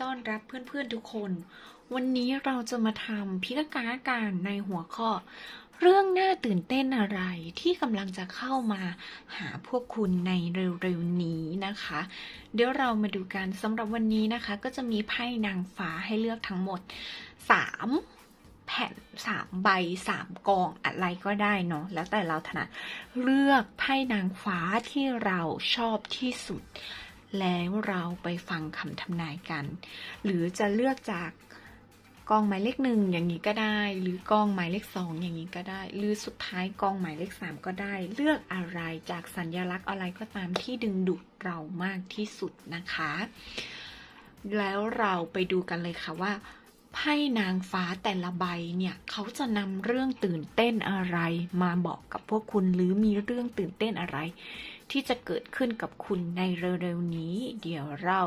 ต้อนรับเพื่อนๆทุกคน วันนี้เราจะมาทำพิกการการในหัวข้อ เรื่องน่าตื่นเต้นอะไรที่กำลังจะเข้ามาหาพวกคุณในเร็วๆนี้นะคะ เดี๋ยวเรามาดูกันสำหรับวันนี้นะคะ ก็จะมีไพ่นางฟ้าให้เลือกทั้งหมด 3แผ่นสามใบสามกองอะไรก็ได้เนาะแล้วแต่เราถนัดเลือกไพ่นางฟ้าที่เราชอบที่สุด แล้วเราไปฟังคำทำนายกัน หรือจะเลือกจากกองหมายเลขหนึ่งอย่างนี้ก็ได้ หรือกองหมายเลขสองอย่างนี้ก็ได้ หรือสุดท้ายกองหมายเลขสามก็ได้ เลือกอะไรจากสัญญลักษณ์อะไรก็ตามที่ดึงดูดเรามากที่สุดนะคะ แล้วเราไปดูกันเลยค่ะว่าไพ่นางฟ้าแต่ละใบเนี่ยเขาจะนำเรื่องตื่นเต้นอะไร มาบอกกับพวกคุณหรือมีเรื่องตื่นเต้นอะไร ที่จะเกิดขึ้นกับคุณในเร็วๆนี้ เดี๋ยวเรา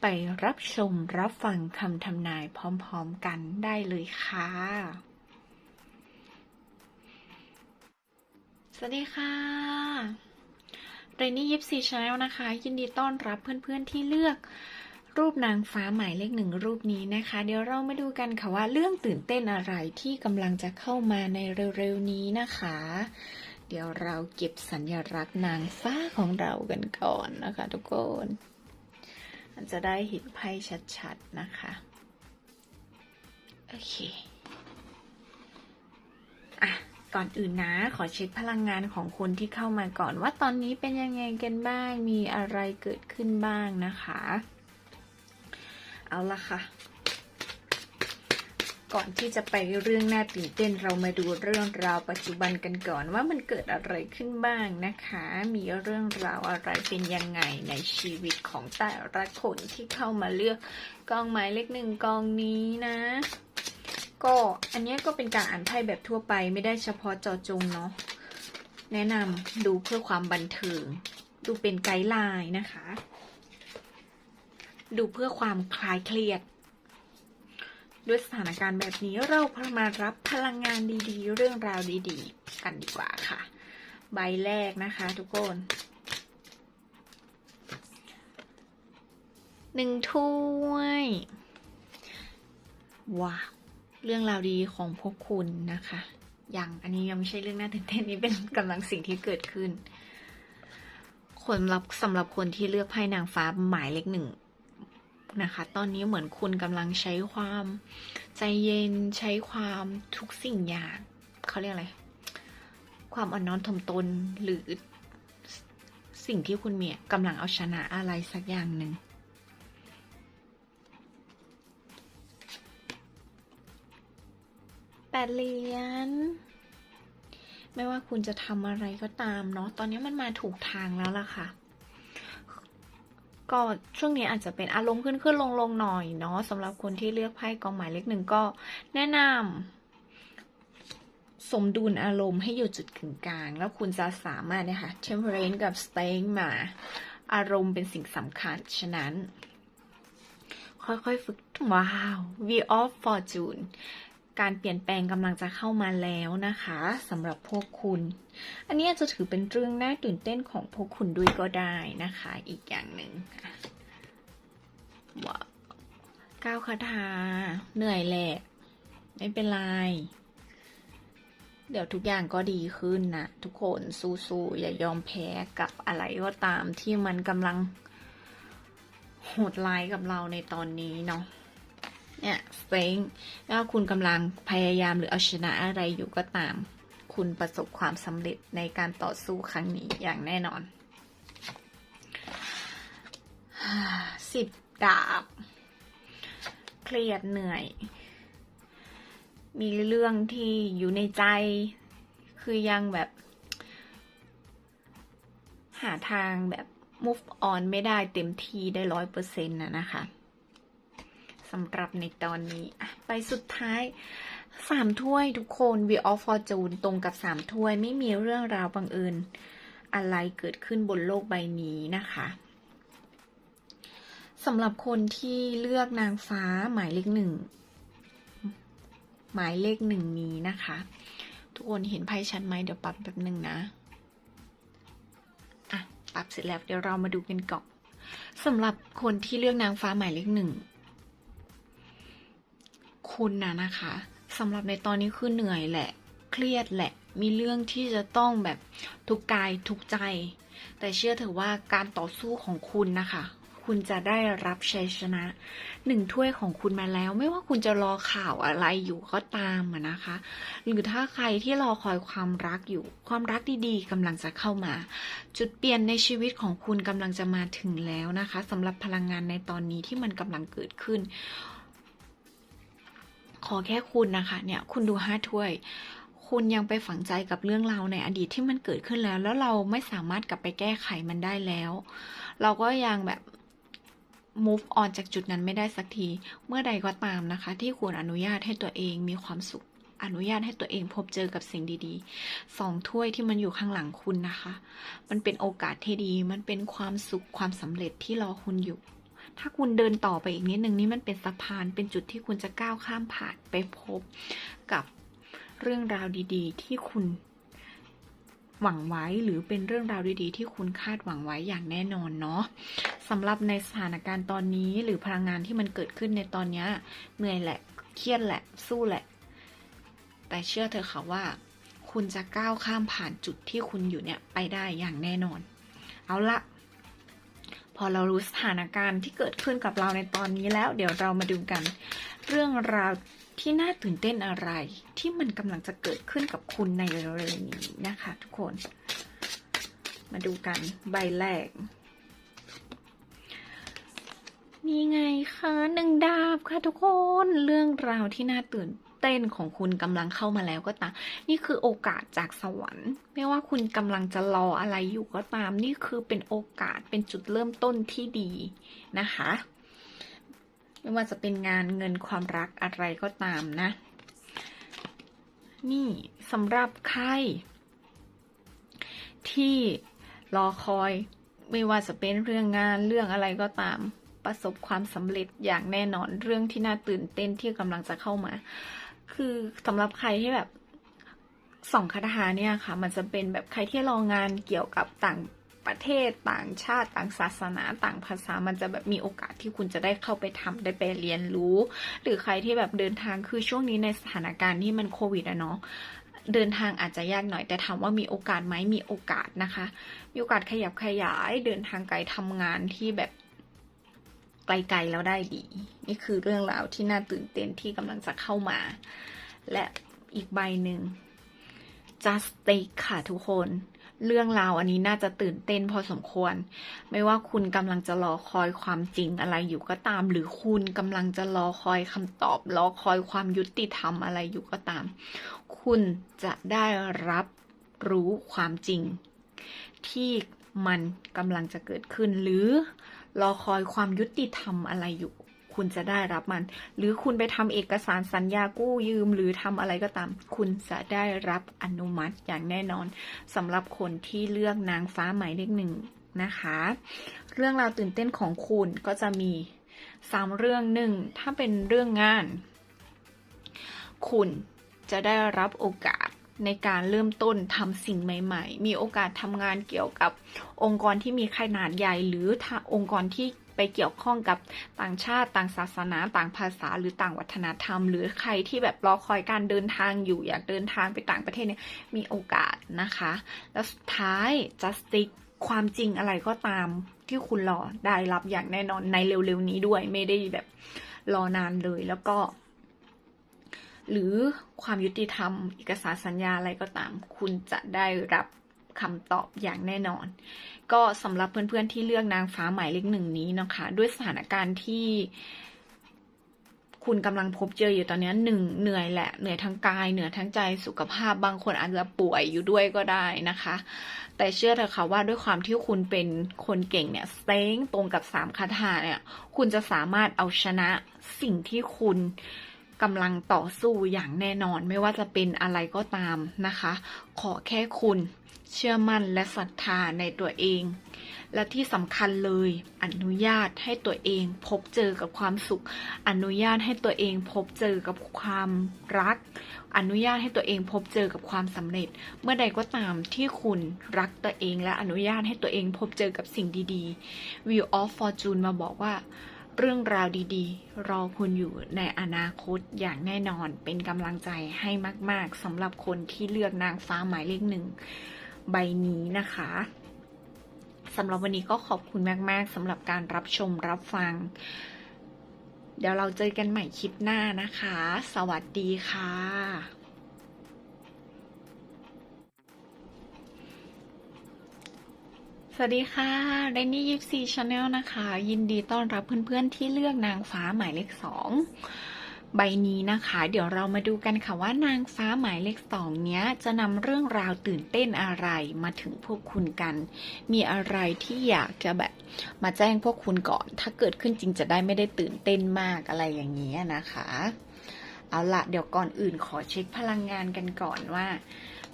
ไปรับชมรับฟังคำทำนายพร้อมๆกันได้เลยค่ะ สวัสดีค่ะเรนนี่ยิปซีชาแนลนะคะ ยินดีต้อนรับเพื่อนๆที่เลือกรูปนางฟ้าหมายเลขหนึ่งรูปนี้นะคะ เดี๋ยวเรามาดูกันค่ะว่าเรื่องตื่นเต้นอะไรที่กำลังจะเข้ามาในเร็วๆนี้นะคะ เดี๋ยวเราเก็บสัญลักษณ์นางฟ้าของเรากันก่อนนะคะทุกคนมันจะได้เห็นไพ่ชัดๆนะคะ โอเค อะ ก่อนอื่นนะ ขอเช็คพลังงานของคนที่เข้ามาก่อนว่าตอนนี้เป็นยังไงกันบ้าง มีอะไรเกิดขึ้นบ้างนะคะ เอาละค่ะ ก่อนที่จะไปเรื่องหน่าตื่นเต้นเรามาดูเรื่องราวปัจจุบันกันก่อนว่ามันเกิดอะไรขึ้นบ้างนะคะ มีเรื่องราวอะไรเป็นยังไงในชีวิตของแต่ละคนที่เข้ามาเลือกกองหมายเลขหนึ่งกองนี้นะ ก็อันนี้ก็เป็นการอ่านไพ่แบบทั่วไปไม่ได้เฉพาะเจอจงเนาะแนะนำดูเพื่อความบันเทิง ดูเป็นไกด์ไลน์นะคะ ดูเพื่อความคลายเครียด ด้วยสถานการณ์แบบนี้เราพามารับพลังงานดีๆ เรื่องราวดีๆ กันดีกว่าค่ะ ใบแรกนะคะทุกคนหนึ่งถ้วยว้าวเรื่องราวดีของพวกคุณนะคะยังอันนี้ยังไม่ใช่เรื่องน่าตื่นเต้นนี้เป็นกำลังสิ่งที่เกิดขึ้นคนรับสำหรับคนที่เลือกไพ่นางฟ้าหมายเลขหนึ่ง นะคะ ตอนนี้เหมือนคุณกำลังใช้ความใจเย็นใช้ความทุกสิ่งอย่างเขาเรียกอะไร ความอ่อนน้อมถ่อมตนหรือสิ่งที่คุณมีกำลังเอาชนะอะไรสักอย่างหนึ่งแปดเหรียญไม่ว่าคุณจะทำอะไรก็ตามเนาะตอนนี้มันมาถูกทางแล้วล่ะค่ะ ก็ช่วงนี้อาจจะเป็นอารมณ์ขึ้นขึ้นลงลงหน่อยเนาะสำหรับคนที่เลือกไพ่กองหมายเลขหนึ่งก็แนะนำสมดุลอารมณ์ให้อยู่จุดกึ่งกลาง แล้วคุณจะสามารถเนี่ยค่ะ temperance กับ staying มา อารมณ์เป็นสิ่งสำคัญ ฉะนั้น ค่อยๆฝึกว้าว Wheel of Fortune การเปลี่ยนแปลงกำลังจะเข้ามาแล้วนะคะสำหรับพวกคุณ อันนี้จะถือเป็นเรื่องน่าตื่นเต้นของพวกคุณด้วยก็ได้นะคะ อีกอย่างหนึ่งค่ะว้าวก้าวคาถาเหนื่อยแหละไม่เป็นไร เดี๋ยวทุกอย่างก็ดีขึ้นนะทุกคนสู้ๆอย่ายอมแพ้กับอะไรก็ตามที่มันกำลังโหดร้ายกับเราในตอนนี้เนาะ เนี่ยเต็งว่าคุณกำลังพยายามหรือเอาชนะอะไรอยู่ก็ตาม คุณประสบความสำเร็จในการต่อสู้ครั้งนี้อย่างแน่นอนสิบดาบ เครียดเหนื่อย มีเรื่องที่อยู่ในใจ คือยังแบบ หาทางแบบ move on ไม่ได้เต็มที่ได้ร้อยเปอร์เซ็นต์นะนะคะ สำหรับในตอนนี้ไปสุดท้ายสามถ้วยทุกคน We of Fortune ตรงกับสามถ้วยไม่มีเรื่องราวบังเอิญอะไรเกิดขึ้นบนโลกใบนี้นะคะสำหรับคนที่เลือกนางฟ้าหมายเลขหนึ่งหมายเลขหนึ่งนี้นะคะ ทุกคนเห็นไพ่ชัดไหมเดี๋ยวปรับแบบหนึ่งนะอะปรับเสร็จแล้วเดี๋ยวเรามาดูกันก่อนสำหรับคนที่เลือกนางฟ้าหมายเลขหนึ่ง คุณนะนะคะสำหรับในตอนนี้คือเหนื่อยแหละ เครียดแหละ มีเรื่องที่จะต้องแบบทุกกายทุกใจ แต่เชื่อเถอะว่าการต่อสู้ของคุณนะคะคุณจะได้รับชัยชนะหนึ่งถ้วยของคุณมาแล้ว ไม่ว่าคุณจะรอข่าวอะไรอยู่ก็ตามอะนะคะ หรือถ้าใครที่รอคอยความรักอยู่ ความรักดีๆกำลังจะเข้ามา จุดเปลี่ยนในชีวิตของคุณกำลังจะมาถึงแล้วนะคะสำหรับพลังงานในตอนนี้ที่มันกำลังเกิดขึ้น ขอแค่คุณนะคะเนี่ยคุณดูห้าถ้วย คุณยังไปฝังใจกับเรื่องราวในอดีตที่มันเกิดขึ้นแล้ว แล้วเราไม่สามารถกลับไปแก้ไขมันได้แล้ว เราก็ยังแบบ move on จากจุดนั้นไม่ได้สักที เมื่อใดก็ตามนะคะ ที่คุณอนุญาตให้ตัวเองมีความสุข อนุญาตให้ตัวเองพบเจอกับสิ่งดีๆ สองถ้วยที่มันอยู่ข้างหลังคุณนะคะ มันเป็นโอกาสที่ดี มันเป็นความสุขความสำเร็จที่รอคุณอยู่ ถ้าคุณเดินต่อไปอีกนิดนึงนี่มันเป็นสะพานเป็นจุดที่คุณจะก้าวข้ามผ่านไปพบกับเรื่องราวดี ๆ ที่คุณหวังไว้หรือเป็นเรื่องราวดีๆที่คุณคาดหวังไว้อย่างแน่นอนเนาะสำหรับในสถานการณ์ตอนนี้หรือพลังงานที่มันเกิดขึ้นในตอนนี้เหนื่อยแหละเครียดแหละสู้แหละ แต่เชื่อเถอค่ะว่า คุณจะก้าวข้ามผ่านจุดที่คุณอยู่เนี่ยไปได้อย่างแน่นอน เอาละ พอเรารู้สถานการณ์ที่เกิดขึ้นกับเราในตอนนี้แล้ว เดี๋ยวเรามาดูกัน เรื่องราวที่น่าตื่นเต้นอะไร ที่มันกำลังจะเกิดขึ้นกับคุณในเร็วๆนี้นะคะ ทุกคน มาดูกันใบแรกนี่ไงคะหนึ่งดาบค่ะทุกคนเรื่องราวที่น่าตื่น ต้นของคุณกำลังเข้ามาแล้วก็ตาม นี่คือโอกาสจากสวรรค์ ไม่ว่าคุณกำลังจะรออะไรอยู่ก็ตาม นี่คือเป็นโอกาสเป็นจุดเริ่มต้นที่ดีนะคะ ไม่ว่าจะเป็นงานเงินความรักอะไรก็ตามนะ นี่สำหรับใคร ที่รอคอยไม่ว่าจะเป็นเรื่องงานเรื่องอะไรก็ตามประสบความสำเร็จอย่างแน่นอนเรื่องที่น่าตื่นเต้นที่กำลังจะเข้ามา คือสำหรับใครที่แบบสองคาถาเนี่ยค่ะ มันจะเป็นแบบใครที่รองงานเกี่ยวกับต่างประเทศต่างชาติต่างศาสนาต่างภาษามันจะแบบมีโอกาสที่คุณจะได้เข้าไปทำได้ไปเรียนรู้ หรือใครที่แบบเดินทางคือช่วงนี้ในสถานการณ์ที่มันโควิดอะเนาะเดินทางอาจจะยากหน่อยแต่ถามว่ามีโอกาสไหมมีโอกาสนะคะ มีโอกาสขยับขยายเดินทางไกลทำงานที่แบบ ไกลๆแล้วได้ดี นี่คือเรื่องราวที่น่าตื่นเต้นที่กำลังจะเข้ามา และอีกใบหนึ่ง just take ค่ะทุกคน เรื่องราวอันนี้น่าจะตื่นเต้นพอสมควร ไม่ว่าคุณกำลังจะรอคอยความจริงอะไรอยู่ก็ตาม หรือคุณกำลังจะรอคอยคำตอบ รอคอยความยุติธรรมอะไรอยู่ก็ตาม คุณจะได้รับรู้ความจริง ที่มันกำลังจะเกิดขึ้นหรือ รอคอยความยุติธรรมอะไรอยู่ คุณจะได้รับมัน หรือคุณไปทำเอกสารสัญญากู้ยืม หรือทำอะไรก็ตาม คุณจะได้รับอนุมัติอย่างแน่นอนสำหรับคนที่เลือกนางฟ้าหมายเลขหนึ่งนะคะ เรื่องราวตื่นเต้นของคุณก็จะมีสามเรื่องหนึ่งถ้าเป็นเรื่องงาน คุณจะได้รับโอกาส ในการเริ่มต้นทำสิ่งใหม่ ๆ มีโอกาสทำงานเกี่ยวกับองค์กรที่มีขนาดใหญ่ หรือองค์กรที่ไปเกี่ยวข้องกับต่างชาติต่างศาสนาต่างภาษาหรือต่างวัฒนธรรม หรือใครที่แบบรอคอยการเดินทางอยู่อยากเดินทางไปต่างประเทศเนี่ยมีโอกาสนะคะ แล้วสุดท้าย justice ความจริงอะไรก็ตามที่คุณรอได้รับอย่างแน่นอนในเร็วๆนี้ด้วยไม่ได้แบบรอนานเลยแล้วก็ หรือความยุติธรรม เอกสารสัญญาอะไรก็ตาม คุณจะได้รับคำตอบอย่างแน่นอน ก็สำหรับเพื่อนๆที่เลือกนางฟ้าหมายเลขหนึ่งนี้นะคะ ด้วยสถานการณ์ที่คุณกำลังพบเจออยู่ตอนนี้หนึ่งเหนื่อยแหละเหนื่อยทั้งกายเหนื่อยทั้งใจสุขภาพบางคนอาจจะป่วยอยู่ด้วยก็ได้นะคะ แต่เชื่อเถอะค่ะว่าด้วยความที่คุณเป็นคนเก่งเนี่ยเซ้งตรงกับสามคาถาเนี่ย คุณจะสามารถเอาชนะสิ่งที่คุณ กำลังต่อสู้อย่างแน่นอนไม่ว่าจะเป็นอะไรก็ตามนะคะ ขอแค่คุณเชื่อมั่นและศรัทธาในตัวเอง และที่สำคัญเลยอนุญาตให้ตัวเองพบเจอกับความสุข อนุญาตให้ตัวเองพบเจอกับความรัก อนุญาตให้ตัวเองพบเจอกับความสำเร็จ เมื่อใดก็ตามที่คุณรักตัวเองและอนุญาตให้ตัวเองพบเจอกับสิ่งดีๆ Wheel of Fortune มาบอกว่า เรื่องราวดีๆ รอคุณอยู่ในอนาคตอย่างแน่นอนเป็นกำลังใจให้มาก ๆสำหรับคนที่เลือกนางฟ้าหมายเลขหนึ่งใบนี้นะคะสำหรับวันนี้ก็ขอบคุณมาก ๆสำหรับการรับชมรับฟัง เดี๋ยวเราเจอกันใหม่คลิปหน้านะคะ สวัสดีค่ะ สวัสดีค่ะเรนนี่ยิปซีชาแนลนะคะ ยินดีต้อนรับเพื่อนๆที่เลือกนางฟ้าหมายเลขสองใบนี้นะคะ เดี๋ยวเรามาดูกันค่ะว่านางฟ้าหมายเลขสองเนี้ย จะนำเรื่องราวตื่นเต้นอะไรมาถึงพวกคุณกัน มีอะไรที่อยากจะแบบมาแจ้งพวกคุณก่อน ถ้าเกิดขึ้นจริงจะได้ไม่ได้ตื่นเต้นมากอะไรอย่างนี้นะคะ เอาละเดี๋ยวก่อนอื่นขอเช็คพลังงานกันก่อนว่า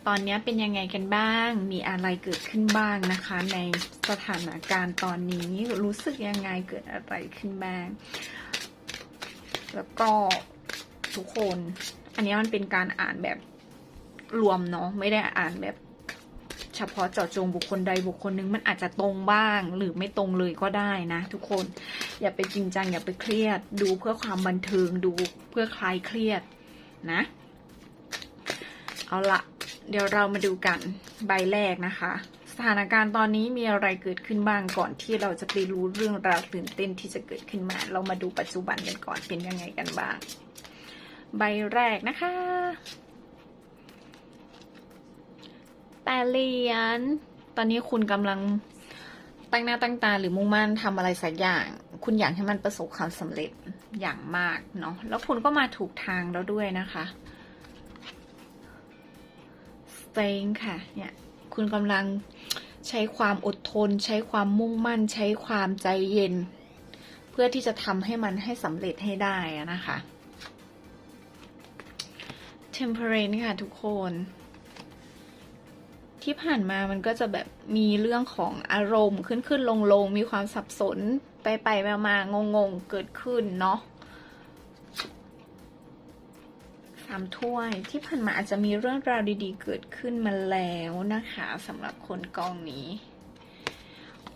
ตอนนี้เป็นยังไงกันบ้าง มีอะไรเกิดขึ้นบ้างนะคะ ในสถานการณ์ตอนนี้รู้สึกยังไงเกิดอะไรขึ้นบ้าง แล้วก็ทุกคน อันนี้มันเป็นการอ่านแบบรวมเนาะไม่ได้อ่านแบบเฉพาะเจาะจงบุคคลใดบุคคลหนึ่งมันอาจจะตรงบ้างหรือไม่ตรงเลยก็ได้นะ ทุกคนอย่าไปจริงจังอย่าไปเครียด ดูเพื่อความบันเทิงดูเพื่อคลายเครียดนะ เอาละเดี๋ยวเรามาดูกันใบแรกนะคะ สถานการณ์ตอนนี้มีอะไรเกิดขึ้นบ้างก่อนที่เราจะไปรู้เรื่องราวตื่นเต้นที่จะเกิดขึ้นมา เรามาดูปัจจุบันกันก่อนเป็นยังไงกันบ้าง ใบแรกนะคะแปดเหรียญตอนนี้คุณกำลังตั้งหน้าตั้งตาหรือมุ่งมั่นทำอะไรสักอย่าง คุณอยากให้มันประสบความสำเร็จอย่างมากเนาะแล้วคุณก็มาถูกทางแล้วด้วยนะคะ strength ค่ะ เนี่ย คุณกำลังใช้ความอดทน ใช้ความมุ่งมั่น ใช้ความใจเย็น เพื่อที่จะทำให้มันให้สำเร็จให้ได้นะคะ temperance ค่ะทุกคน ที่ผ่านมามันก็จะแบบมีเรื่องของอารมณ์ขึ้นขึ้นลงลงมีความสับสนไปไปมามางงงๆเกิดขึ้นเนาะามถ้วย ที่ผ่านมาอาจจะมีเรื่องราวดีๆ เกิดขึ้นมาแล้วนะคะสำหรับคนกองนี้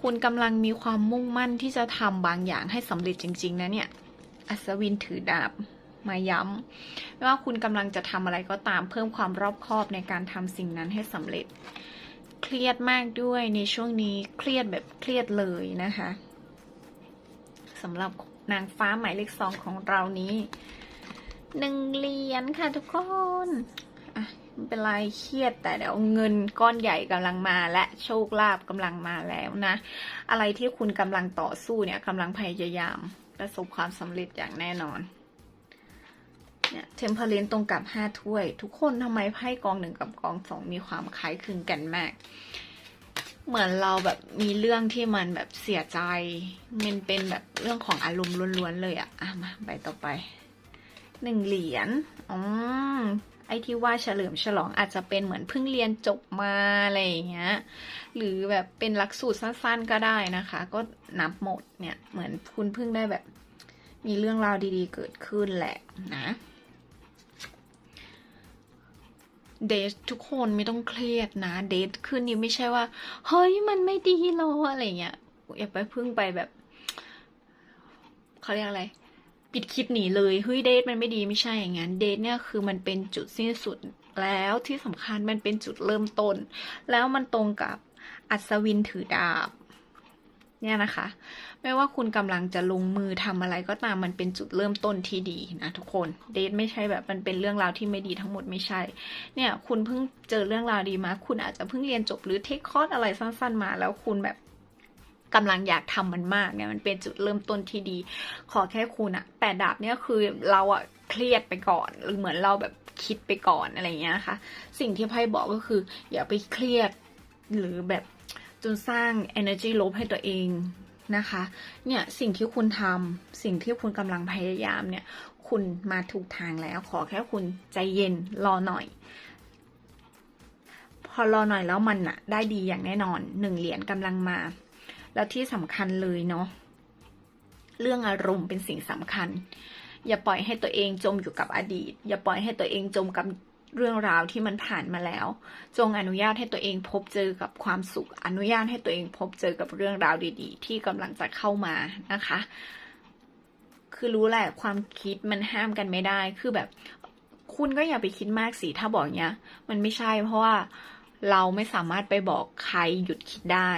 คุณกำลังมีความมุ่งมั่นที่จะทำบางอย่างให้สำเร็จจริง ๆ นะเนี่ย อัศวินถือดาบมาย้ำไม่ว่าคุณกำลังจะทำอะไรก็ตามเพิ่มความรอบคอบในการทำสิ่งนั้นให้สำเร็จ เครียดมากด้วยในช่วงนี้เครียดแบบเครียดเลยนะคะสำหรับนางฟ้าหมายเลขสองของเรานี้ หนึ่งเหรียญค่ะทุกคนอะไม่เป็นไรเครียดแต่เดี๋ยวเงินก้อนใหญ่กำลังมาและโชคลาภกำลังมาแล้วนะ อะไรที่คุณกำลังต่อสู้เนี่ยกำลังพยายามประสบความสำเร็จอย่างแน่นอนเนี่ยเทมเพลนตรงกับห้าถ้วย ทุกคนทำไมไพ่กองหนึ่งกับกองสองมีความคล้ายคลึงกันมาก เหมือนเราแบบมีเรื่องที่มันแบบเสียใจ มันเป็นแบบเรื่องของอารมณ์ล้วนๆเลยอะอะมาใบต่อไป หนึ่งเหรียญอ๋อไอที่ว่าเฉลิมฉลองอาจจะเป็นเหมือนเพิ่งเรียนจบมาอะไรอย่างเงี้ย หรือแบบเป็นหลักสูตรสั้นๆก็ได้นะคะ ก็นับหมดเนี่ยเหมือนคุณเพิ่งได้แบบ มีเรื่องราวดีๆเกิดขึ้นแหละนะเดททุกคนไม่ต้องเครียดนะ เดทขึ้นนี่ไม่ใช่ว่า เฮ้ยมันไม่ดีหรออะไรเงี้ยอย่าไปพึ่งไปแบบเขาเรียกอะไร ปิดคลิปหนีเลยเฮ้ยเดทมันไม่ดีไม่ใช่อย่างนั้นเดทเนี่ยคือมันเป็นจุดสิ้นสุดแล้วที่สำคัญมันเป็นจุดเริ่มต้น แล้วมันตรงกับอัศวินถือดาบเนี่ยนะคะ ไม่ว่าคุณกำลังจะลงมือทำอะไรก็ตามมันเป็นจุดเริ่มต้นที่ดีนะทุกคนเดทไม่ใช่แบบมันเป็นเรื่องราวที่ไม่ดีทั้งหมดไม่ใช่ เนี่ย คุณเพิ่งเจอเรื่องราวดีมาคุณอาจจะเพิ่งเรียนจบหรือเทคคอร์สอะไรสั้น ๆ มา แล้วคุณแบบ กำลังอยากทำมันมากเนี่ยมันเป็นจุดเริ่มต้นที่ดี ขอแค่คุณอะแปดดาบเนี่ยคือเราอะเครียดไปก่อนหรือเหมือนเราแบบคิดไปก่อนอะไรเงี้ยนะคะสิ่งที่ไพ่บอกก็คือ อย่าไปเครียดหรือแบบจนสร้าง energy ลบให้ตัวเองนะคะ เนี่ยสิ่งที่คุณทำสิ่งที่คุณกำลังพยายามเนี่ย คุณมาถูกทางแล้ว ขอแค่คุณใจเย็นรอหน่อย พอรอหน่อยแล้วมันอะได้ดีอย่างแน่นอนหนึ่งเหรียญกำลังมา แล้วที่สำคัญเลยเนาะเรื่องอารมณ์เป็นสิ่งสำคัญ อย่าปล่อยให้ตัวเองจมอยู่กับอดีต อย่าปล่อยให้ตัวเองจมกับเรื่องราวที่มันผ่านมาแล้ว จงอนุญาตให้ตัวเองพบเจอกับความสุข อนุญาตให้ตัวเองพบเจอกับเรื่องราวดีๆ ที่กำลังจะเข้ามานะคะ คือรู้แหละความคิดมันห้ามกันไม่ได้ คือแบบ คุณก็อย่าไปคิดมากสิถ้าบอกเนี้ย มันไม่ใช่เพราะว่า เราไม่สามารถไปบอกใครหยุดคิดได้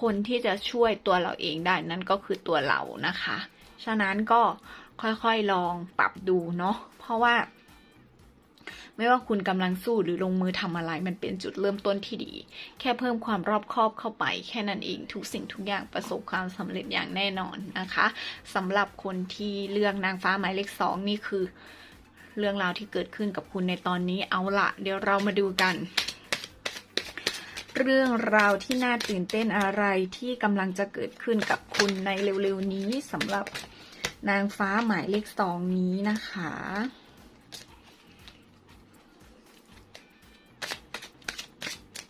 คนที่จะช่วยตัวเราเองได้นั่นก็คือตัวเรานะคะ ฉะนั้นก็ค่อยๆลองปรับดูเนาะ เพราะว่า ไม่ว่าคุณกำลังสู้หรือลงมือทำอะไร มันเป็นจุดเริ่มต้นที่ดี แค่เพิ่มความรอบคอบเข้าไป แค่นั้นเองทุกสิ่งทุกอย่างประสบความสำเร็จอย่างแน่นอนนะคะสำหรับคนที่เลือกนางฟ้าหมายเลขสองนี่คือ เรื่องราวที่เกิดขึ้นกับคุณในตอนนี้เอาละเดี๋ยวเรามาดูกัน เรื่องราวที่น่าตื่นเต้นอะไรที่กำลังจะเกิดขึ้นกับคุณในเร็วๆนี้สำหรับนางฟ้าหมายเลขสองนี้นะคะ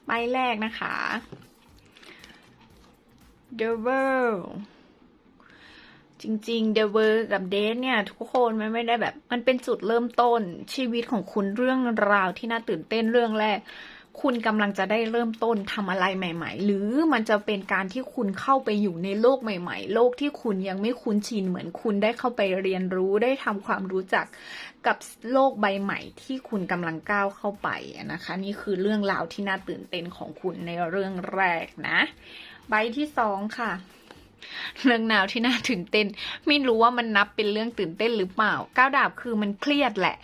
ใบแรกนะคะ The World จริงๆ The World กับ d a t เนี่ย ทุกคนมันไม่ได้แบบ มันเป็นจุดเริ่มต้นชีวิตของคุณเรื่องราวที่น่าตื่นเต้นเรื่องแรก คุณกำลังจะได้เริ่มต้นทำอะไรใหม่ ๆ หรือมันจะเป็นการที่คุณเข้าไปอยู่ในโลกใหม่ ๆ โลกที่คุณยังไม่คุ้นชินเหมือนคุณได้เข้าไปเรียนรู้ได้ทำความรู้จักกับโลกใบใหม่ ที่คุณกำลังก้าวเข้าไปนะคะ นี่คือเรื่องราวที่น่าตื่นเต้นของคุณในเรื่องแรกนะ ใบที่สองค่ะเรื่องราวที่น่าตื่นเต้น ไม่รู้ว่ามันนับเป็นเรื่องตื่นเต้นหรือเปล่า ก้าวดาบคือมันเครียดแหละ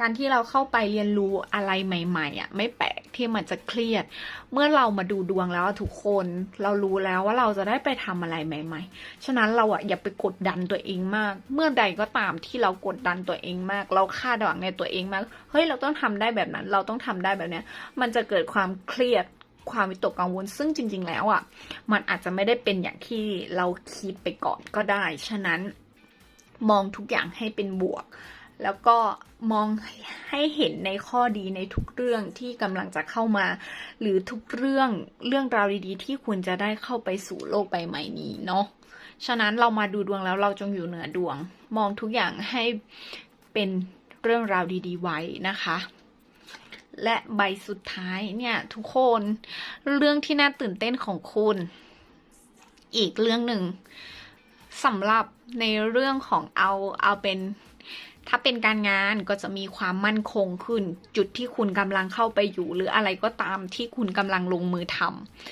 การที่เราเข้าไปเรียนรู้อะไรใหม่ๆอะไม่แปลกที่มันจะเครียด เมื่อเรามาดูดวงแล้วทุกคนเรารู้แล้วว่าเราจะได้ไปทำอะไรใหม่ ๆ ฉะนั้นเราอะอย่าไปกดดันตัวเองมาก เมื่อใดก็ตามที่เรากดดันตัวเองมาก เราคาดหวังในตัวเองมากเฮ้ยเราต้องทำได้แบบนั้น เราต้องทำได้แบบเนี้ย มันจะเกิดความเครียดความวิตกกังวลซึ่งจริง ๆ แล้วอะมันอาจจะไม่ได้เป็นอย่างที่เราคิดไปก่อนก็ได้ ฉะนั้นมองทุกอย่างให้เป็นบวก แล้วก็มองให้เห็นในข้อดีในทุกเรื่องที่กำลังจะเข้ามา หรือทุกเรื่องเรื่องราวดีๆ ที่คุณจะได้เข้าไปสู่โลกใบใหม่นี้เนาะฉะนั้นเรามาดูดวงแล้วเราจงอยู่เหนือดวง มองทุกอย่างให้เป็นเรื่องราวดีๆ ไว้นะคะ และใบสุดท้ายเนี่ยทุกคนเรื่องที่น่าตื่นเต้นของคุณ อีกเรื่องหนึ่งสำหรับในเรื่องของเอาเอาเป็น ถ้าเป็นการงานก็จะมีความมั่นคงขึ้น จุดที่คุณกำลังเข้าไปอยู่ หรืออะไรก็ตามที่คุณกำลังลงมือท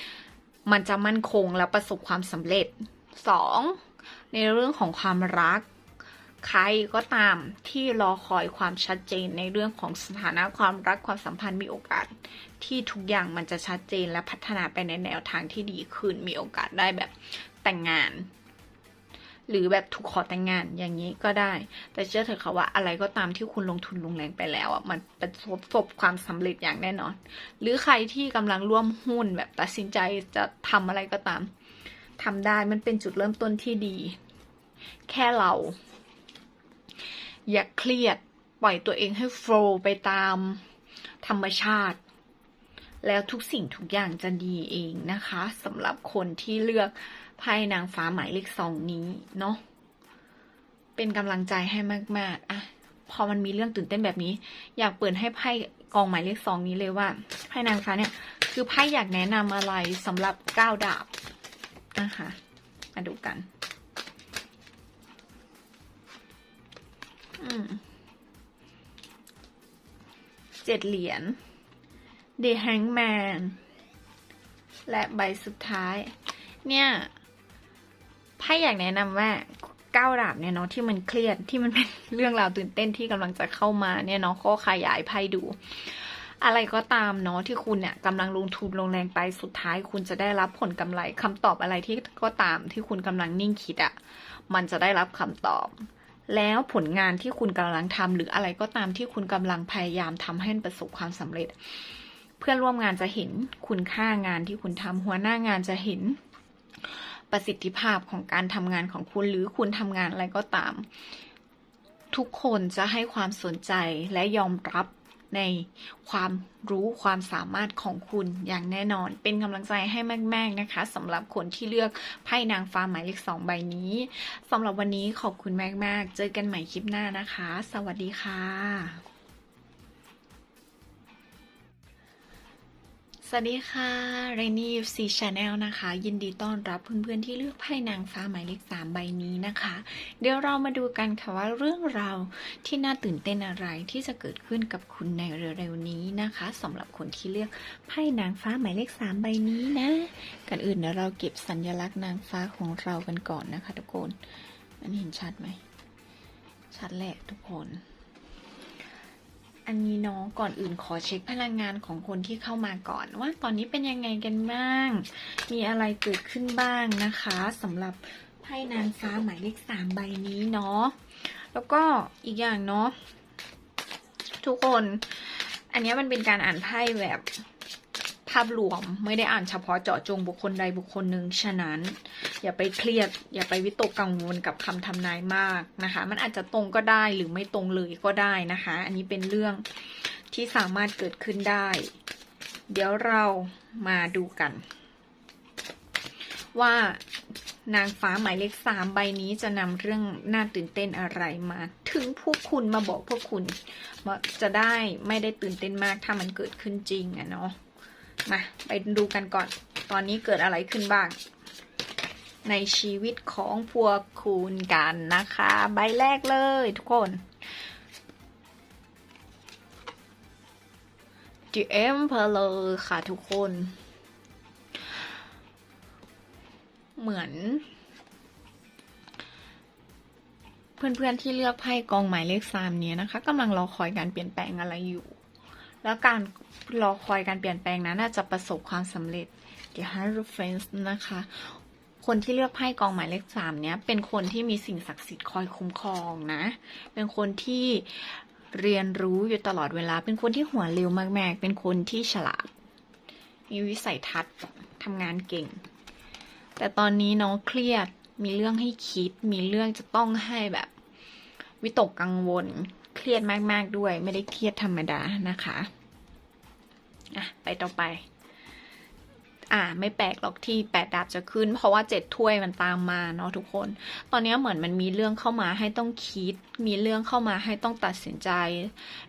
ำมันจะมั่นคงและประสบความสำเร็จสองในเรื่องของความรัก ใครก็ตามที่รอคอยความชัดเจนในเรื่องของสถานะความรักความสัมพันธ์มีโอกาส ที่ทุกอย่างมันจะชัดเจนและพัฒนาไปในแนวทางที่ดีขึ้น มีโอกาสได้แบบแต่งงาน หรือแบบถูกขอแต่งงานอย่างนี้ก็ได้ แต่เชื่อเถอะค่ะว่าอะไรก็ตามที่คุณลงทุนลงแรงไปแล้วอะมันประสบความสำเร็จอย่างแน่นอน หรือใครที่กำลังร่วมหุ้นแบบตัดสินใจจะทำอะไรก็ตามทำได้มันเป็นจุดเริ่มต้นที่ดี แค่เรา อย่าเครียดปล่อยตัวเองให้โฟล์ไปตามธรรมชาติแล้วทุกสิ่งทุกอย่างจะดีเองนะคะสำหรับคนที่เลือก ไพ่นางฟ้าหมายเลขสองนี้เนาะเป็นกำลังใจให้มาก ๆอะพอมันมีเรื่องตื่นเต้นแบบนี้ อยากเปิดให้ไพ่กองหมายเลขสองนี้เลยว่าไพ่นางฟ้าเนี่ย คือไพ่อยากแนะนำอะไรสำหรับก้าวดาบนะคะมาดูกัน อืมเจ็ดเหรียญ The Hangman และใบสุดท้าย เนี่ย ไพ่อยากแนะนำว่าก้าวดาบเนี่ยเนาะที่มันเครียดที่มันเป็นเรื่องราวตื่นเต้นที่กำลังจะเข้ามาเนี่ยเนาะก็ขยายไพ่ดู อะไรก็ตามเนาะที่คุณเนี่ยกำลังลงทุนลงแรงไปสุดท้าย คุณจะได้รับผลกำไรคำตอบอะไรที่ก็ตามที่คุณกำลังนิ่งคิดอะ่ะมันจะได้รับคำตอบ แล้วผลงานที่คุณกำลังทำหรืออะไรก็ตามที่คุณกำลังพยายามทำให้ประสบความสำเร็จ เพื่อนร่วมงานจะเห็นคุณค่างานที่คุณทำหัวหน้างานจะเห็น ประสิทธิภาพของการทำงานของคุณ หรือคุณทำงานอะไรก็ตาม ทุกคนจะให้ความสนใจและยอมรับในความรู้ความสามารถของคุณอย่างแน่นอน เป็นกำลังใจให้มาก ๆ นะคะสำหรับคนที่เลือกไพ่นางฟ้าหมายเลขสองใบนี้สำหรับวันนี้ขอบคุณมาก ๆ เจอกันใหม่คลิปหน้านะคะ สวัสดีค่ะ สวัสดีค่ะเรนนี่ซีชาแนลนะคะ ยินดีต้อนรับเพื่อนๆที่เลือกไพ่นางฟ้าหมายเลขสามใบนี้นะคะ เดี๋ยวเรามาดูกันค่ะว่าเรื่องราวที่น่าตื่นเต้นอะไรที่จะเกิดขึ้นกับคุณในเร็วๆนี้นะคะสำหรับคนที่เลือกไพ่นางฟ้าหมายเลขสามใบนี้นะก่อนอื่นเดี๋ยวเราเก็บสัญลักษณ์นางฟ้าของเรากันก่อนนะคะ ทุกคนอันนี้เห็นชัดไหมชัดแหละทุกคน อันนี้เน้องก่อนอื่นขอเช็คพลังงานของคนที่เข้ามาก่อน ว่าตอนนี้เป็นยังไงกันบ้าง มีอะไรเกิดขึ้นบ้างนะคะสำหรับไพ่นางฟ้าหมายเลขสามใบนี้เนาะแล้วก็อีกอย่างเนาะทุกคน อันนี้มันเป็นการอ่านไพ่แบบ ภาพรวมไม่ได้อ่านเฉพาะเจาะจงบุคคลใดบุคคลหนึ่งฉะนั้น อย่าไปเครียด อย่าไปวิตกกังวลกับคำทำนายมากนะคะ มันอาจจะตรงก็ได้หรือไม่ตรงเลยก็ได้นะคะ อันนี้เป็นเรื่องที่สามารถเกิดขึ้นได้ เดี๋ยวเรามาดูกัน ว่านางฟ้าหมายเลขสามใบนี้จะนำเรื่องน่าตื่นเต้นอะไรมา ถึงพวกคุณมาบอกพวกคุณจะได้ไม่ได้ตื่นเต้นมากถ้ามันเกิดขึ้นจริงอะเนาะ มาไปดูกันก่อน ตอนนี้เกิดอะไรขึ้นบ้าง ในชีวิตของพวกคุณกันนะคะ ใบแรกเลยทุกคน The Emperor ค่ะทุกคน เหมือน เพื่อนๆที่เลือกไพ่กองหมายเลขสามนี้นะคะกำลังรอคอยการเปลี่ยนแปลงอะไรอยู่ แล้วการรอคอยการเปลี่ยนแปลงนั้นน่าจะประสบความสำเร็จ The Hierophant นะคะ คนที่เลือกไพ่กองหมายเลขสามเนี้ยเป็นคนที่มีสิ่งศักดิ์สิทธิ์คอยคุ้มครองนะ เป็นคนที่เรียนรู้อยู่ตลอดเวลา เป็นคนที่หัวเร็วมากๆ เป็นคนที่ฉลาด มีวิสัยทัศน์ทำงานเก่ง แต่ตอนนี้น้องเครียด มีเรื่องให้คิด มีเรื่องจะต้องให้แบบ วิตกกังวล เครียดมากๆด้วย ไม่ได้เครียดธรรมดานะคะอะไปต่อไป อ่า ไม่แปลกหรอกที่แปดดาบจะขึ้น เพราะว่าเจ็ดถ้วยมันตามมาเนาะทุกคน ตอนนี้เหมือนมันมีเรื่องเข้ามาให้ต้องคิด มีเรื่องเข้ามาให้ต้องตัดสินใจ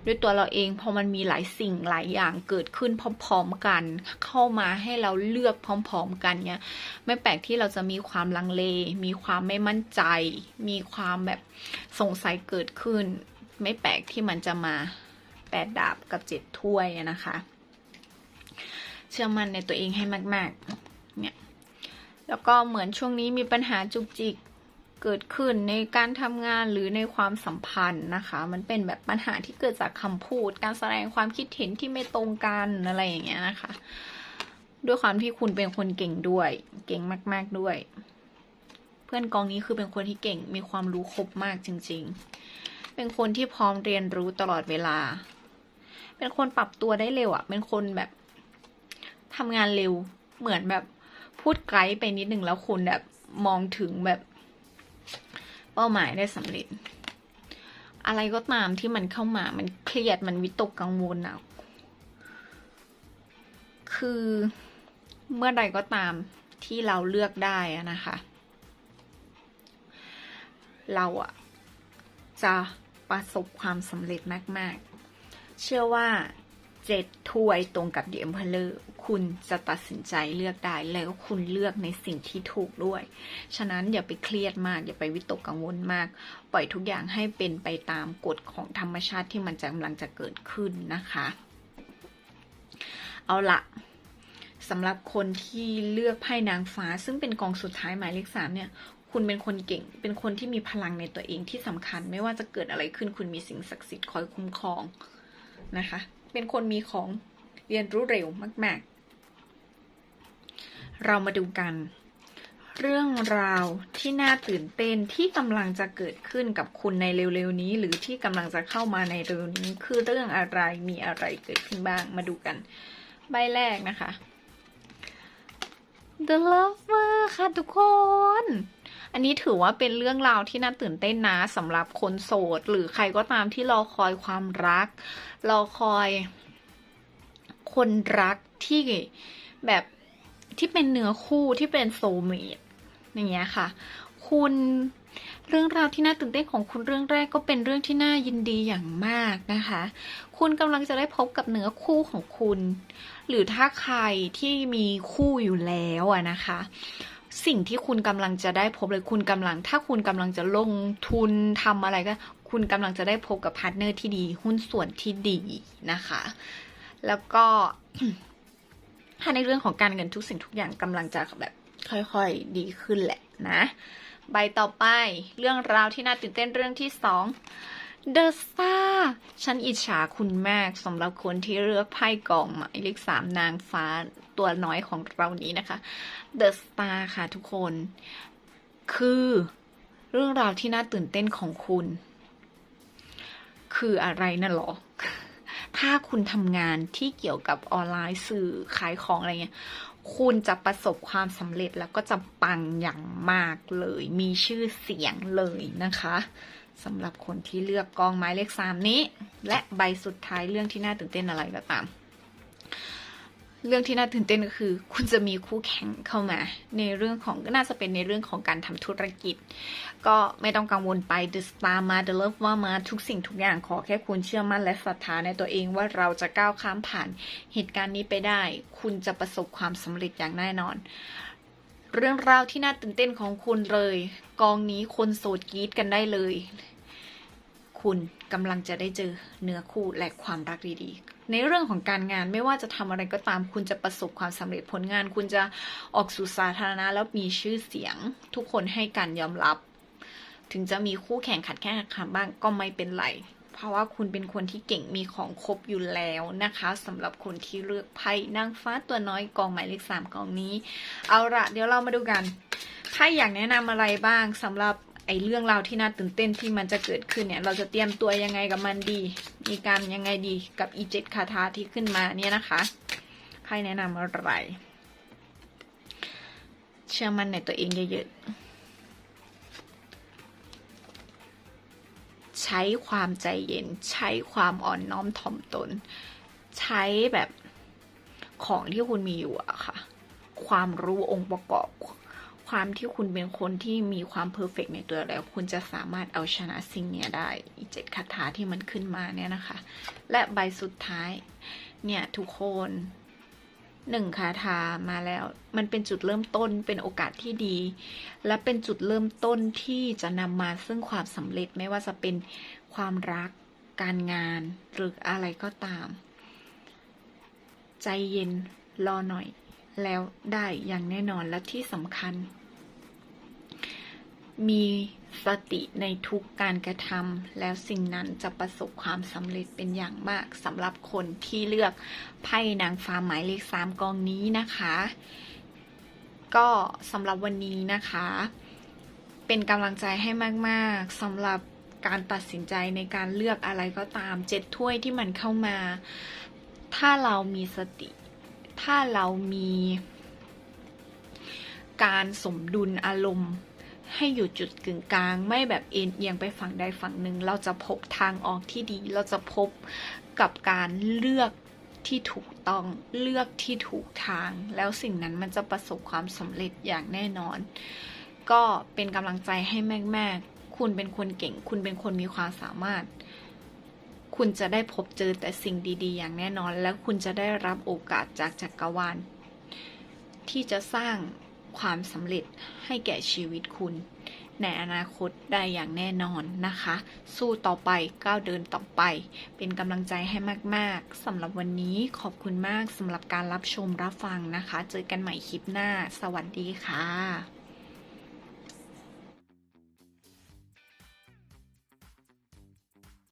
ด้วยตัวเราเองพอมันมีหลายสิ่งหลายอย่างเกิดขึ้นพร้อมๆกัน เข้ามาให้เราเลือกพร้อม ๆ กันเนี่ย ไม่แปลกที่เราจะมีความลังเล มีความไม่มั่นใจ มีความแบบสงสัยเกิดขึ้น ไม่แปลกที่มันจะมาแปดดาบกับเจ็ดถ้วยนะคะ เชื่อมั่นในตัวเองให้มาก ๆ เนี่ย แล้วก็เหมือนช่วงนี้มีปัญหาจุกจิกเกิดขึ้นในการทำงานหรือในความสัมพันธ์นะคะ มันเป็นแบบปัญหาที่เกิดจากคำพูด การแสดงความคิดเห็นที่ไม่ตรงกันอะไรอย่างเงี้ยนะคะ ด้วยความที่คุณเป็นคนเก่งด้วย เก่งมาก ๆด้วย เพื่อนกองนี้คือเป็นคนที่เก่งมีความรู้ครบมากจริง ๆ เป็นคนที่พร้อมเรียนรู้ตลอดเวลา เป็นคนปรับตัวได้เร็วอะ่ะ เป็นคนแบบทำงานเร็ว เหมือนแบบพูดไกลไปนิดนึงแล้วคุณแบบมองถึงแบบเป้าหมายได้สำเร็จ อะไรก็ตามที่มันเข้ามา มันเครียด มันวิตกกังวลอะคือเมื่อใดก็ตามที่เราเลือกได้นะคะ เราอะจะ ประสบความสำเร็จมาก ๆ เชื่อว่าเจ็ดถ้วยตรงกับเดียมเพลอร์คุณจะตัดสินใจเลือกได้แล้วคุณเลือกในสิ่งที่ถูกด้วย ฉะนั้นอย่าไปเครียดมาก อย่าไปวิตกกังวลมาก ปล่อยทุกอย่างให้เป็นไปตามกฎของธรรมชาติที่มันจะกำลังจะเกิดขึ้นนะคะ เอาละสำหรับคนที่เลือกไพ่นางฟ้า ซึ่งเป็นกองสุดท้ายหมายเลขสามเนี่ย คุณเป็นคนเก่ง เป็นคนที่มีพลังในตัวเองที่สำคัญ ไม่ว่าจะเกิดอะไรขึ้นคุณมีสิ่งศักดิ์สิทธิ์คอยคุ้มครองนะคะ เป็นคนมีของเรียนรู้เร็วมาก ๆ เรามาดูกัน เรื่องราวที่น่าตื่นเต้นที่กำลังจะเกิดขึ้นกับคุณในเร็วๆนี้ หรือที่กำลังจะเข้ามาในเร็วนี้ คือเรื่องอะไรมีอะไรเกิดขึ้นบ้างมาดูกัน ใบแรกนะคะ The Lover ค่ะทุกคน อันนี้ถือว่าเป็นเรื่องราวที่น่าตื่นเต้นนะสำหรับคนโสด หรือใครก็ตามที่รอคอยความรัก รอคอยคนรักที่แบบที่เป็นเนื้อคู่ที่เป็นโซเมตอย่างเงี้ยค่ะ คุณเรื่องราวที่น่าตื่นเต้นของคุณเรื่องแรกก็เป็นเรื่องที่น่ายินดีอย่างมากนะคะ คุณกำลังจะได้พบกับเนื้อคู่ของคุณ หรือถ้าใครที่มีคู่อยู่แล้วนะคะ สิ่งที่คุณกำลังจะได้พบเลยคุณกำลัง ถ้าคุณกำลังจะลงทุนทำอะไรก็ คุณกำลังจะได้พบกับพาร์ทเนอร์ที่ดี หุ้นส่วนที่ดีนะคะ แล้วก็ถ้าในเรื่องของการเงินทุกสิ่งทุกอย่างกำลังจะแบบค่อยๆดีขึ้นแหละนะ ใบต่อไปเรื่องราวที่น่าตื่นเต้นเรื่องที่สอง The Star ฉันอิจฉาคุณมากสำหรับคนที่เลือกไพ่กองหมายเลขสามนางฟ้าตัวน้อยของเรานี้นะคะ The Star ค่ะทุกคน คือเรื่องราวที่น่าตื่นเต้นของคุณ คืออะไรน่ะหรอ ถ้าคุณทำงานที่เกี่ยวกับออนไลน์สื่อขายของอะไรเงี้ยคุณจะประสบความสำเร็จแล้วก็จะปังอย่างมากเลย มีชื่อเสียงเลยนะคะ สำหรับคนที่เลือกกองไม้เลขสามนี้ และใบสุดท้ายเรื่องที่น่าตื่นเต้นอะไรก็ตาม เรื่องที่น่าตื่นเต้นก็คือ คุณจะมีคู่แข่งเข้ามา ในเรื่องของก็น่าจะเป็นในเรื่องของการทำธุรกิจ ก็ไม่ต้องกังวลไป The Star มา The Love ว่ามาทุกสิ่งทุกอย่างขอแค่คุณเชื่อมั่นและศรัทธาในตัวเองว่าเราจะก้าวข้ามผ่านเหตุการณ์นี้ไปได้ คุณจะประสบความสำเร็จอย่างแน่นอน เรื่องราวที่น่าตื่นเต้นของคุณเลย กองนี้คนโสดกีดกันได้เลย คุณกำลังจะได้เจอเนื้อคู่และความรักดีๆ ในเรื่องของการงานไม่ว่าจะทำอะไรก็ตาม คุณจะประสบความสำเร็จผลงาน คุณจะออกสู่สาธารณะแล้วมีชื่อเสียง ทุกคนให้การยอมรับ ถึงจะมีคู่แข่งขัดแข้งขัดขาบ้างก็ไม่เป็นไรเพราะว่าคุณเป็นคนที่เก่งมีของครบอยู่แล้วนะคะสำหรับคนที่เลือกไพ่นางฟ้าตัวน้อยกองหมายเลขสามกองนี้ เอาละเดี๋ยวเรามาดูกัน ไพ่อยากแนะนำอะไรบ้างสำหรับไอ้เรื่องราวที่น่าตื่นเต้นที่มันจะเกิดขึ้นเนี่ย เราจะเตรียมตัวยังไงกับมันดี มีการยังไงดีกับอีเจ็ดคาถาที่ขึ้นมาเนี่ยนะคะไพ่แนะนำอะไร เชื่อมั่นในตัวเองเยอะๆใช้ความใจเย็น ใช้ความอ่อนน้อมถ่อมตน ใช้แบบของที่คุณมีอยู่อะค่ะ ความรู้องค์ประกอบ ความที่คุณเป็นคนที่มีความเพอร์เฟกในตัวแล้ว คุณจะสามารถเอาชนะสิ่งเนี้ยได้อีเจ็ดคาถาที่มันขึ้นมาเนี่ยนะคะ และใบสุดท้าย เนี่ยทุกคนหนึ่งคาถามาแล้ว มันเป็นจุดเริ่มต้นเป็นโอกาสที่ดี และเป็นจุดเริ่มต้นที่จะนำมาซึ่งความสำเร็จไม่ว่าจะเป็นความรักการงาน หรืออะไรก็ตาม ใจเย็นรอหน่อย แล้วได้อย่างแน่นอนและที่สำคัญ มีสติในทุกการกระทำแล้วสิ่งนั้นจะประสบความสำเร็จเป็นอย่างมากสำหรับคนที่เลือกไพ่นางฟ้าหมายเลขสามกองนี้นะคะ ก็สำหรับวันนี้นะคะ เป็นกำลังใจให้มากๆสำหรับการตัดสินใจในการเลือกอะไรก็ตามเจ็ดถ้วยที่มันเข้ามา ถ้าเรามีสติ ถ้าเรามีการสมดุลอารมณ์ ให้อยู่จุดกึ่งกลาง ไม่แบบเอ็นเอียงไปฝั่งใดฝั่งหนึ่ง เราจะพบทางออกที่ดี เราจะพบกับการเลือกที่ถูกต้องเลือกที่ถูกทาง แล้วสิ่งนั้นมันจะประสบความสำเร็จอย่างแน่นอน ก็เป็นกำลังใจให้แม่ๆคุณเป็นคนเก่ง คุณเป็นคนมีความสามารถ คุณจะได้พบเจอแต่สิ่งดี ๆ อย่างแน่นอน และคุณจะได้รับโอกาสจากจักรวาลที่จะสร้าง ความสำเร็จให้แก่ชีวิตคุณ ในอนาคตได้อย่างแน่นอนนะคะ สู้ต่อไปก้าวเดินต่อไป เป็นกำลังใจให้มาก ๆสำหรับวันนี้ขอบคุณมากสำหรับการรับชมรับฟังนะคะ เจอกันใหม่คลิปหน้า สวัสดีค่ะ